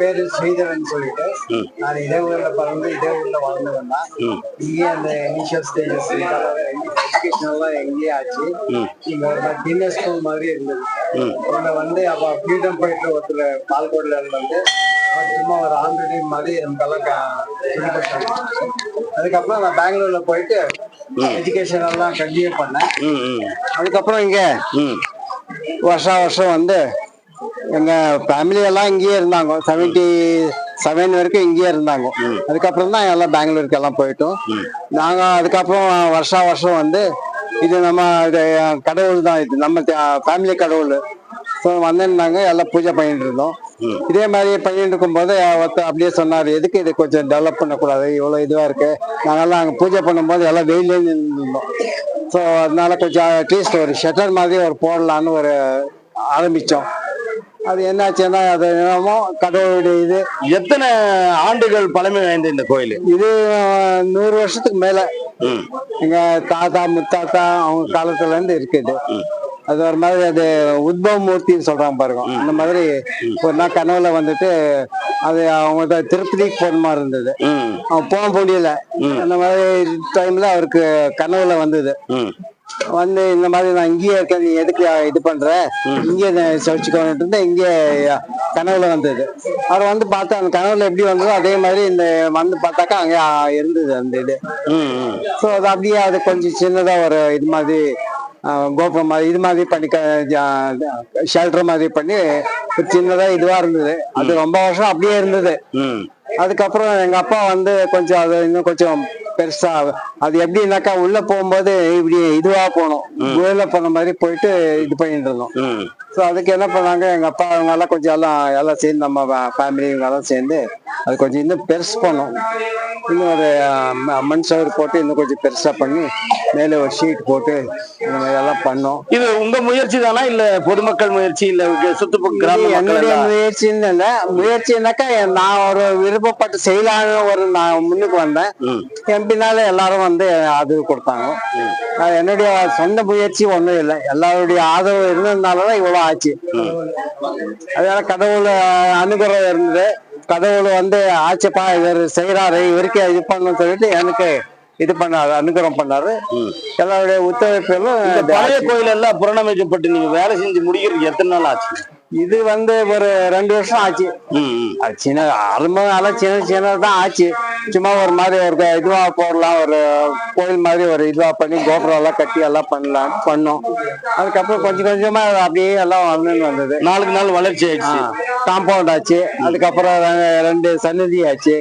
பேரு ஸ்ரீதரன் சொல்லிட்டு. நான் இதே ஊர்ல பிறந்து இதே ஊர்ல வளர்ந்தவன் தான். இங்கேயே அந்த இனிஷியல் ஸ்டேஜஸ் எஜுகேஷனெல்லாம் எங்கேயே ஆச்சு. இங்க ஒரு டின்னர் ஸ்கூல் மாதிரி இருந்தது. இங்க வந்து அப்ப ஃப்ரீடம் போயிட்டு ஒருத்தர் பால்கோட்ல அவர் சும்மா ஒரு ஆல்ரெடி மாதிரி நமக்கெல்லாம். அதுக்கப்புறம் நான் பெங்களூர்ல போயிட்டு எஜுகேஷன் எல்லாம் கண்டினியூ பண்ணேன் அதுக்கப்புறம் இங்க வருஷம் வருஷம் வந்து எங்க ஃபேமிலி எல்லாம் இங்கேயே இருந்தாங்க. செவன்டி செவன் வரைக்கும் இங்கேயே இருந்தாங்க. அதுக்கப்புறம் தான் எல்லாம் பெங்களூருக்கு எல்லாம் போயிட்டோம். நாங்க அதுக்கப்புறம் வருஷா வருஷம் வந்து இது நம்ம இது கடவுள் தான் இது. நம்ம ஃபேமிலி கடவுள். ஸோ வந்திருந்தாங்க எல்லாம் பூஜை பண்ணிட்டு இருந்தோம். இதே மாதிரி பண்ணிட்டு இருக்கும்போது ஒருத்தர் அப்படியே சொன்னார் எதுக்கு இது கொஞ்சம் டெவலப் பண்ணக்கூடாது? இவ்வளோ இதுவாக இருக்கு. நாங்கெல்லாம் அங்கே பூஜை பண்ணும்போது எல்லாம் வெயிலே இருந்தோம் ஸோ அதனால கொஞ்சம் அட்லீஸ்ட் ஒரு ஷட்டர் மாதிரி ஒரு போடலான்னு ஒரு ஆரம்பிச்சோம். அது என்னாச்சுன்னா அது என்னமோ கடவுளுடைய இது. எத்தனை ஆண்டுகள் பழமை வாய்ந்த இந்த கோயில்? இது நூறு வருஷத்துக்கு மேல. எங்க தாத்தா முத்தாத்தா அவங்க காலத்துல இருந்து இருக்குது அது ஒரு மாதிரி அது உத்பவ மூர்த்தின்னு சொல்றாங்க பாருங்க. அந்த மாதிரி ஒரு நாள் கனவுல வந்துட்டு அது அவங்க திருப்பதிக்கு போன மாதிரி இருந்தது. அவன் போக முடியல. அந்த மாதிரி டைம்ல அவருக்கு கனவுல வந்தது. வந்து இந்த மாதிரி நான் இங்கேயே இருக்கேன். நீ எதுக்கு இது பண்ற? இங்கே சவிச்சுக்கோன்னு இங்கே கனவுல வந்தது. அவர் வந்து பார்த்தா அந்த கனவுல எப்படி வந்ததோ அதே மாதிரி இந்த வந்து பார்த்தாக்கா அங்கே இருந்தது அந்த இது. ஸோ அது அப்படியே அது கொஞ்சம் சின்னதா ஒரு இது மாதிரி கோபுரம் மாதிரி இது மாதிரி பண்ணி ஷெல்டர் மாதிரி பண்ணி சின்னதா இதுவா இருந்தது. அது ரொம்ப வருஷம் அப்படியே இருந்தது. அதுக்கப்புறம் எங்க அப்பா வந்து கொஞ்சம் அது இன்னும் கொஞ்சம் பெருசா அது எப்படின்னாக்கா உள்ள போகும்போது இப்படி இதுவா போனோம் குகையில போன மாதிரி போயிட்டு இது பண்ணிட்டு இருந்தோம். ஸோ அதுக்கு என்ன பண்ணாங்க எங்க அப்பா அவங்க எல்லாம் கொஞ்சம் எல்லாம் எல்லாம் சேர்ந்து நம்ம ஃபேமிலி இவங்க எல்லாம் சேர்ந்து அது கொஞ்சம் இன்னும் பெருசு பண்ணோம். இன்னும் ஒரு மண் சவர் போட்டு இன்னும் கொஞ்சம் பெருசா பண்ணி மேலே ஒரு ஷீட் போட்டு இந்த மாதிரி எல்லாம் பண்ணோம். இது உங்க முயற்சி தானா இல்ல பொதுமக்கள் முயற்சி இல்ல சுற்றுப்புற கிராம என்னுடைய? முயற்சின்னு இல்லை. முயற்சினாக்கா நான் ஒரு விருப்பப்பட்டு செய்யலான்னு ஒரு நான் முன்னுக்கு வந்தேன். என் பின்னால எல்லாரும் வந்து ஆதரவு கொடுத்தாங்க. அது என்னுடைய சொந்த முயற்சி ஒண்ணும் இல்லை. எல்லாருடைய ஆதரவு இருந்ததுனாலதான் இவ்வளவு ஆச்சு. அதனால கடவுள் அனுகிரகம் இருந்தது. கடவுள் வந்து ஆச்சுப்பா இவர் செய்யறாரு இவருக்கு இது பண்ணணும்னு சொல்லிட்டு எனக்கு இது பண்ணாரு அனுகிரகம் பண்ணாரு. எல்லாருடைய ஒத்துழைப்பிலும் இந்த பழைய கோயில் எல்லாம் புறணமைக்கப்பட்டு நீங்க வேலை செஞ்சு முடிக்கிறதுக்கு எத்தனை நாள் ஆச்சு? இது வந்து ஒரு ரெண்டு வருஷம் ஆச்சு. அது சின்ன நல்லா சின்ன சின்னதான் ஆச்சு. சும்மா ஒரு மாதிரி ஒரு இதுவா போடலாம் ஒரு கோயில் மாதிரி ஒரு இதுவா பண்ணி கோபுரம் எல்லாம் கட்டி எல்லாம் பண்ணலாம் பண்ணோம். அதுக்கப்புறம் கொஞ்சம் கொஞ்சமா அப்படியே எல்லாம் வந்துன்னு வந்தது. நாளுக்கு நாள் வளர்ச்சி ஆயிடுச்சு. காம்பவுண்ட் ஆச்சு. அதுக்கப்புறம் ரெண்டு சன்னதி ஆச்சு.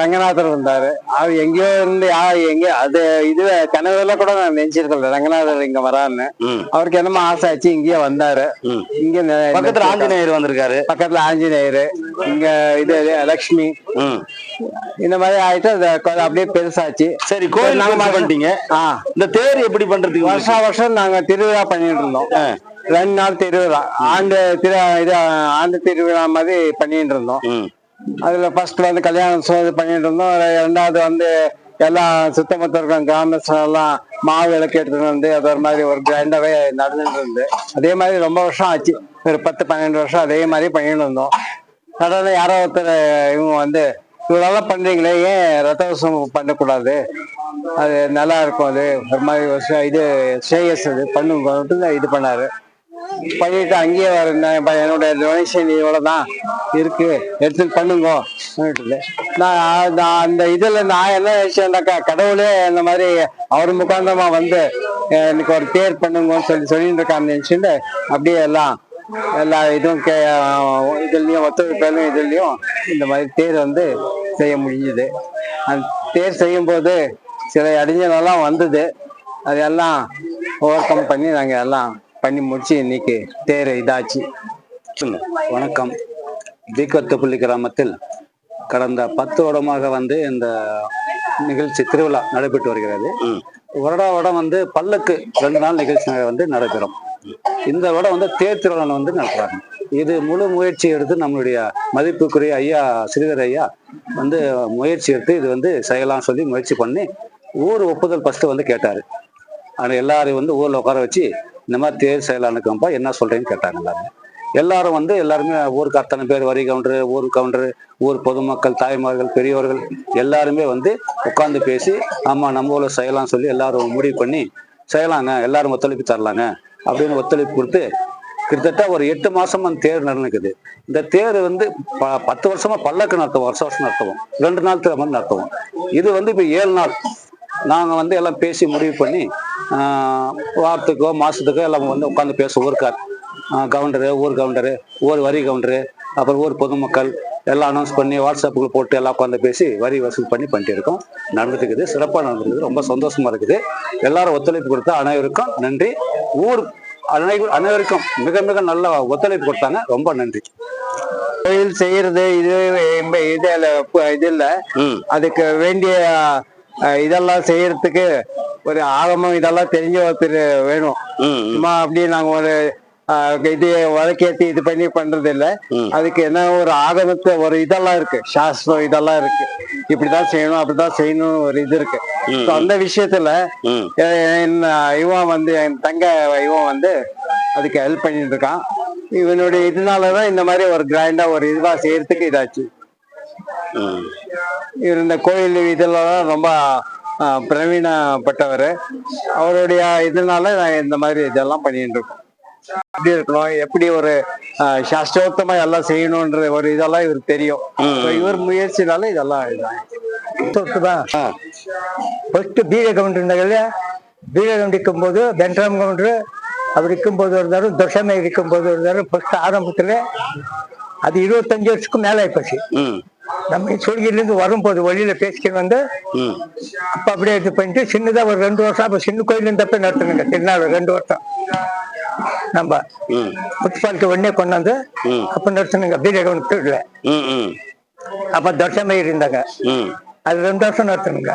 ரங்கநாதர் இருந்தாரு. அவர் எங்கேயோ இருந்து எங்க அது இது கனவுல கூட நான் நினைச்சிருக்கல ரங்கநாதர் இங்க வரான்னு. அவருக்கு என்னமோ ஆசை ஆச்சு இங்கேயே வந்தாரு. இங்க பக்கத்துல ஆஞ்சநேயர் வந்திருக்காரு. பக்கத்துல ஆஞ்சநேயர் இங்க இது லக்ஷ்மி. இந்த மாதிரி ஆயிட்டு கொ- அப்படியே பெருசாச்சு. சரி கோயில் நாங்க பண்ணிட்டீங்க. இந்த தேர் எப்படி பண்றதுக்கு உங்களுக்கு? வருஷம் வருஷம் நாங்க திருவிழா பண்ணிட்டு இருந்தோம். ரெண்டு நாள் திருவிழா. ஆண்டு திரு இது ஆண்டு திருவிழா மாதிரி பண்ணிட்டு இருந்தோம். அதுல ஃபர்ஸ்ட் வந்து கல்யாணம் பண்ணிட்டு இருந்தோம். ரெண்டாவது வந்து எல்லாம் சுத்தமத்த இருக்க கிராமத்துல எல்லாம் மாவு விளக்கு எடுத்துட்டு வந்து அது ஒரு மாதிரி ஒரு கிராண்டாவே நடந்துட்டு இருந்து அதே மாதிரி ரொம்ப வருஷம் ஆச்சு. ஒரு பத்து பன்னெண்டு வருஷம் அதே மாதிரி பண்ணிட்டு இருந்தோம். சடனா யாரோ ஒருத்தர் இவங்க வந்து இவ்வளோலாம் பண்றீங்களே ஏன் ரத்த ரத்தவசம் பண்ணக்கூடாது? அது நல்லா இருக்கும் அது ஒரு மாதிரி வருஷம் இது ஸ்ரேயஸ் அது பண்ணுங்க இது பண்ணாரு. பண்ணிட்டு அங்கேயே வர என்னுடைய இப்ப என்னோட டொனேஷன் இவ்வளவுதான் இருக்கு எடுத்து பண்ணுங்க சொல்லிட்டு. நான் நான் அந்த இதில் நான் என்ன நினைச்சேன்னாக்கா கடவுளே இந்த மாதிரி அவர் முகாந்தமாக வந்து எனக்கு ஒரு பேர் பண்ணுங்கன்னு சொல்லி சொல்லிட்டு இருக்கான்னு நினச்சிட்டு அப்படியே எல்லாம் எல்லா இதுவும் கே இதுலயும் ஒத்துழைப்பிலும் இதுலயும் இந்த மாதிரி தேர் வந்து செய்ய முடிஞ்சுது. அந்த தேர் செய்யும் போது சில இடைஞ்சலெல்லாம் வந்தது. அதெல்லாம் ஓவர் கம் பண்ணி நாங்க எல்லாம் பண்ணி முடிச்சு இன்னைக்கு தேர் இதாச்சு. வணக்கம். தீக்கத்தப்பள்ளி கிராமத்தில் கடந்த பத்து வருடமாக வந்து இந்த நிகழ்ச்சி திருவிழா நடைபெற்று வருகிறது. வருடா வருடம் வந்து பல்லக்கு ரெண்டு நாள் நிகழ்ச்சி வந்து நடைபெறும். இந்த விட வந்து தேர் திருவிழா வந்து நடத்துறாங்க. இது முழு முயற்சி எடுத்து நம்மளுடைய மதிப்புக்குரிய ஐயா ஸ்ரீதர் ஐயா வந்து முயற்சி எடுத்து இது வந்து செய்யலாம்னு சொல்லி முயற்சி பண்ணி ஊர் ஒப்புதல் ஃபஸ்ட்டு வந்து கேட்டார். ஆனால் எல்லாரையும் வந்து ஊரில் உட்கார வச்சு இந்த மாதிரி தேர் செய்யலான்னுக்கப்பா என்ன சொல்கிறேன்னு கேட்டாங்க எல்லாருமே. எல்லாரும் வந்து எல்லாருமே ஊருக்கு அத்தனை பேர் வரி கவுண்டரு ஊர் கவுண்டரு ஊர் பொதுமக்கள் தாய்மார்கள் பெரியவர்கள் எல்லாருமே வந்து உட்காந்து பேசி ஆமாம் நம்ம ஊரில் செய்யலாம் சொல்லி எல்லாரும் முடிவு பண்ணி செய்யலாங்க எல்லாரும் ஒத்துழைப்பு தரலாங்க. அப்படின்னு ஒத்துழைப்பு கொடுத்து கிட்டத்தட்ட ஒரு எட்டு மாசம் அந்த தேர் நடந்துக்குது இந்த தேர் வந்து ப- பத்து வருஷமா பல்லக்கு நடத்துவோம் வருஷம் வருஷம் நடத்துவோம். ரெண்டு நாள் மாதிரி நடத்துவோம். இது வந்து இப்போ ஏழு நாள். நாங்கள் வந்து எல்லாம் பேசி முடிவு பண்ணி வாரத்துக்கோ மாசத்துக்கோ எல்லாம் வந்து உட்காந்து பேசுவோம். ஊருக்கார் கவுண்டரு ஊர் கவுண்டரு ஊர் வரி கவுண்டரு அப்புறம் ஊர் பொதுமக்கள் எல்லாம் அனௌன்ஸ் பண்ணி வாட்ஸ்அப்புக்கு போட்டு எல்லாம் உட்காந்து பேசி வரி வசூல் பண்ணி பண்ணிட்டு இருக்கோம். நடந்துருக்குது சிறப்பாக நடந்துருக்குது ரொம்ப சந்தோஷமா இருக்குது. எல்லாரும் ஒத்துழைப்பு கொடுத்த அனைவருக்கும் நன்றி. ஊர் அனை அனைவருக்கும் மிக மிக நல்ல ஒத்துழைப்பு கொடுத்தாங்க. ரொம்ப நன்றி. கோயில் செய்யறது இது இந்த இது இல்ல, அதுக்கு வேண்டிய இதெல்லாம் செய்யறதுக்கு ஒரு ஆகமம் இதெல்லாம் தெரிஞ்ச ஒருத்தர் வேணும். சும்மா அப்படியே நாங்க ஒரு இது வழக்கேத்தி இது பண்ணி பண்றது இல்ல. அதுக்கு என்ன ஒரு ஆகமத்தை ஒரு இதெல்லாம் இருக்கு. சாஸ்திரம் இதெல்லாம் இருக்கு. இப்படிதான் செய்யணும் அப்படிதான் செய்யணும் ஒரு இது இருக்கு. அந்த விஷயத்துல இவன் வந்து என் தங்க இவன் வந்து அதுக்கு ஹெல்ப் பண்ணிட்டு இருக்கான் இவனுடைய இதனாலதான் இந்த மாதிரி ஒரு கிராண்டா ஒரு இதுவா செய்யறதுக்கு இதாச்சு. இவர் இந்த கோயில் இதெல்லாம் ரொம்ப பிரவீனப்பட்டவர் அவருடைய இதனால நான் இந்த மாதிரி இதெல்லாம் பண்ணிட்டு இருக்கோம் எப்படி இருக்கணும் எப்படி ஒரு சாஸ்திரோத்தமா எல்லாம் செய்யணும்ன்ற ஒரு இதெல்லாம் இவருக்கு தெரியும். இவர் முயற்சினால இதெல்லாம் தான் ஃபர்ஸ்ட் பீக கவுண்டர் இருந்தாங்கல்ல பீக கவுண்டர் இருக்கும்போது வெண்ராம் கவுண்டர் அவர் இருக்கும்போது ஒரு தடவை தசமை இருக்கும்போது தடவை ஃபர்ஸ்ட் ஆரம்பத்துல அது இருபத்தஞ்சு வருஷத்துக்கு மேல ஆயிப்போச்சு. நம்ம சொல்கிலேருந்து வரும்போது வழியில பேசிக்கிட்டு வந்து அப்ப அப்படியே இது பண்ணிட்டு சின்னதா ஒரு ரெண்டு வருஷம் அப்ப சின்ன கோயில் இருந்தப்ப நடத்துனுங்க திருநாள் ரெண்டு வருஷம். நம்ம முனிசிபாலிட்டி உடனே கொண்டாந்து. அப்ப நடத்துனுங்க பீக கவுண்டர் ம் ம். அப்ப தசமை இருந்தாங்க. அது ரெண்டு வருஷம் நடத்துனுங்க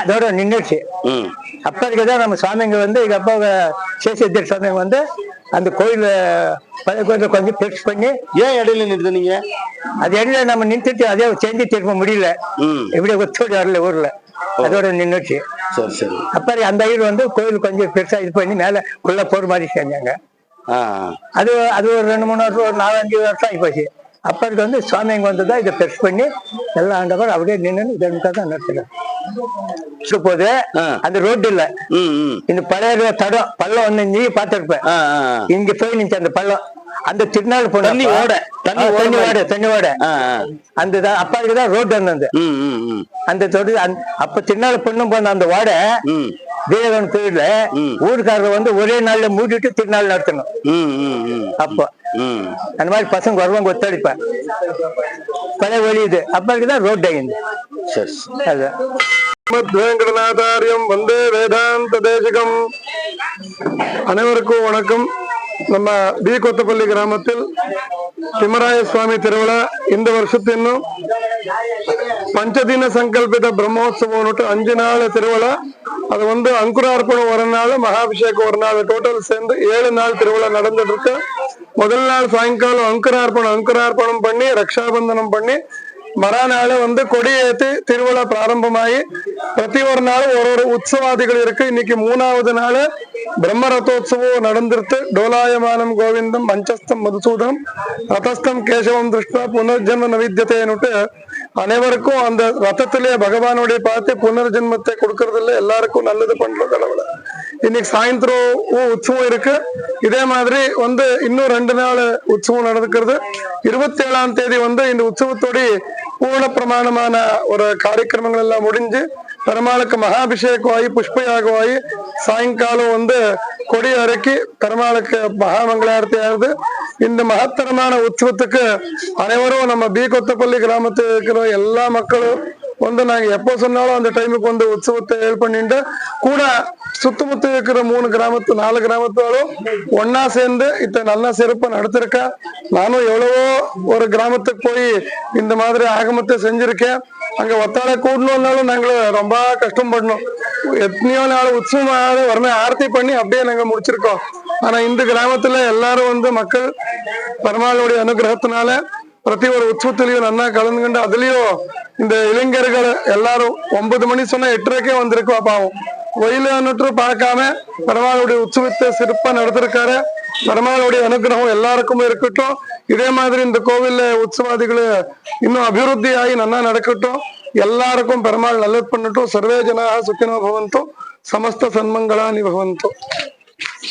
அதோட நின்றுச்சு ம். அப்ப இருக்குதான் நம்ம சாமிங்க வந்து எங்க அப்பா சேஷேத்தர் சாமிங்க வந்து அந்த கோயில கோயில கொஞ்சம் பெருசு பண்ணி ஏன் இடையில நிறுத்துனீங்க அது இடையில நம்ம நின்றுட்டு அதே செஞ்சு திரும்ப முடியல. இப்படி ஒத்தோடி வரல ஊர்ல. அதோட நின்றுச்சு சரி சரி. அப்புறம் அந்த ஐயர் வந்து கோயில் கொஞ்சம் பெருசா இது பண்ணி மேல உள்ள போற மாதிரி செஞ்சாங்க. அது அது ஒரு ரெண்டு மூணு வருஷம் ஒரு நாலஞ்சு வருஷம் ஆகிப்போச்சு அப்ப இருக்கு வந்து சுவாமிங்க வந்து தான் இதை பெருசு பண்ணி எல்லாம் ஆண்டவர் அப்படியே நின்று இதை தான் நடத்துறேன் போது. அந்த ரோடு இல்ல. இந்த பழைய தடம் பள்ளம் வந்து நீ ஆ இங்க போய் நின்று அந்த பள்ளம். அந்த திருநாள் தண்ணி ஓட, தண்ணி ஓட தண்ணி. ஓட தண்ணி ஓட. அந்த அப்பாவுக்கு தான் ரோடு இருந்தது அந்த தொடு அப்ப திருநாள் பொண்ணும் போன அந்த ஓடை வீரவன் கோயில்ல. ஊருக்காரர் வந்து ஒரே நாள்ல மூடிட்டு திருநாள் நடத்தணும். அப்போ. அந்த மாதிரி பசங்க வருவாங்க ஒத்தடிப்பேன். பழைய வழி இது. அப்ப தான் ரோட் ஆகிந்து சரி அது. வேங்கடநாதாரியம் வந்தே வேதாந்த தேசிகம். அனைவருக்கும் வணக்கம். நம்ம பி கொத்தப்பள்ளி கிராமத்தில் திமராய சுவாமி திருவிழா இந்த வருஷத்தின்னும் பஞ்சதின சங்கல்பித பிரம்மோத்சவம் அஞ்சு நாள் திருவிழா. அது வந்து அங்குரார்ப்பணம் ஒரு நாள் மகாபிஷேகம் ஒரு நாள் டோட்டல் சேர்ந்து ஏழு நாள் திருவிழா நடந்துட்டு இருக்கு முதல் நாள் சாயங்காலம் அங்குரார்ப்பணம் அங்குரார்ப்பணம் பண்ணி ரக்ஷாபந்தனம் பண்ணி மறுநாள் வந்து கொடியேற்றி திருவிழா பிராரம்பமாகி பிரதி ஒரு நாளும் ஒரு ஒரு உற்சவாதிகள் இருக்கு. இன்னைக்கு மூணாவது நாள் பிரம்ம ரதோத்சவம் நடந்திருத்து. டோலாயமானம் கோவிந்தம் மஞ்சஸ்தம் மதுசூதனம் ரதஸ்தம் கேசவம் திருஷ்டா புனர்ஜன்ம நவித்தியத்தைன்னுட்டு அனைவருக்கும் அந்த ரத்தத்திலே பகவானுடைய பார்த்து புனர்ஜென்மத்தை கொடுக்கறதுல எல்லாருக்கும் நல்லது பண்ற கடவுளை. இன்னைக்கு சாயந்தரம் உற்சவம் இருக்கு. இதே மாதிரி வந்து இன்னும் ரெண்டு நாள் உற்சவம் நடந்துக்கிறது. இருபத்தி ஏழாம் தேதி வந்து இந்த உற்சவத்தோட பூர்ண பிரமாணமான ஒரு காரியக்கிரமங்கள் எல்லாம் முடிஞ்சு பெருமாளுக்கு மகாபிஷேகம் ஆகி புஷ்பயாகம் ஆகி சாயங்காலம் வந்து கொடி இறக்கி பெருமாளுக்கு மகாமங்களாரத்தி ஆகுது இந்த மகத்தரமான உற்சவத்துக்கு அனைவரும் நம்ம பி கொத்தப்பள்ளி கிராமத்தில் இருக்கிற எல்லா மக்களும் வந்து நாங்க எப்போ சொன்னாலும் அந்த டைமுக்கு வந்து உற்சவத்தை ஏழ் பண்ணிட்டு கூட சுத்தமுத்து இருக்கிற மூணு கிராமத்து நாலு கிராமத்தோடும் ஒன்னா சேர்ந்து இத்த நல்ல சிறப்பாக நடத்திருக்கேன் நானும் எவ்வளவோ ஒரு கிராமத்துக்கு போய் இந்த மாதிரி ஆகமத்தை செஞ்சிருக்கேன். அங்க ஒத்தாளை கூடணும்னாலும் நாங்களும் ரொம்ப கஷ்டப்படணும் எத்தனையோ நாள் உற்சவமாக வரணும் ஆர்த்தி பண்ணி அப்படியே நாங்க முடிச்சிருக்கோம். ஆனா இந்த கிராமத்துல எல்லாரும் வந்து மக்கள் பெருமாளுடைய அனுகிரகத்தினால பிரதி ஒரு உற்சவத்திலையும் நல்லா கலந்துக்கிண்டு அதுலயும் இந்த இளைஞர்கள் எல்லாரும் ஒன்பது மணி சொன்னா எட்டரைக்கே வந்திருக்கோம் பாவம். வெயிலுன்னுட்டு பார்க்காம பெருமாளுடைய உற்சவத்தை சிறப்பா நடத்திருக்காரு. பெருமாளுடைய அனுகிரகம் எல்லாருக்கும் இருக்கட்டும். இதே மாதிரி இந்த கோவில்ல உற்சவாதிகள் இன்னும் அபிவிருத்தி ஆகி நல்லா நடக்கட்டும். எல்லாருக்கும் பெருமாள் நல்லது பண்ணட்டும் சர்வே ஜனாக சுக்கினோ பவந்தோ சமஸ்த சன்மங்களானி பவந்தோ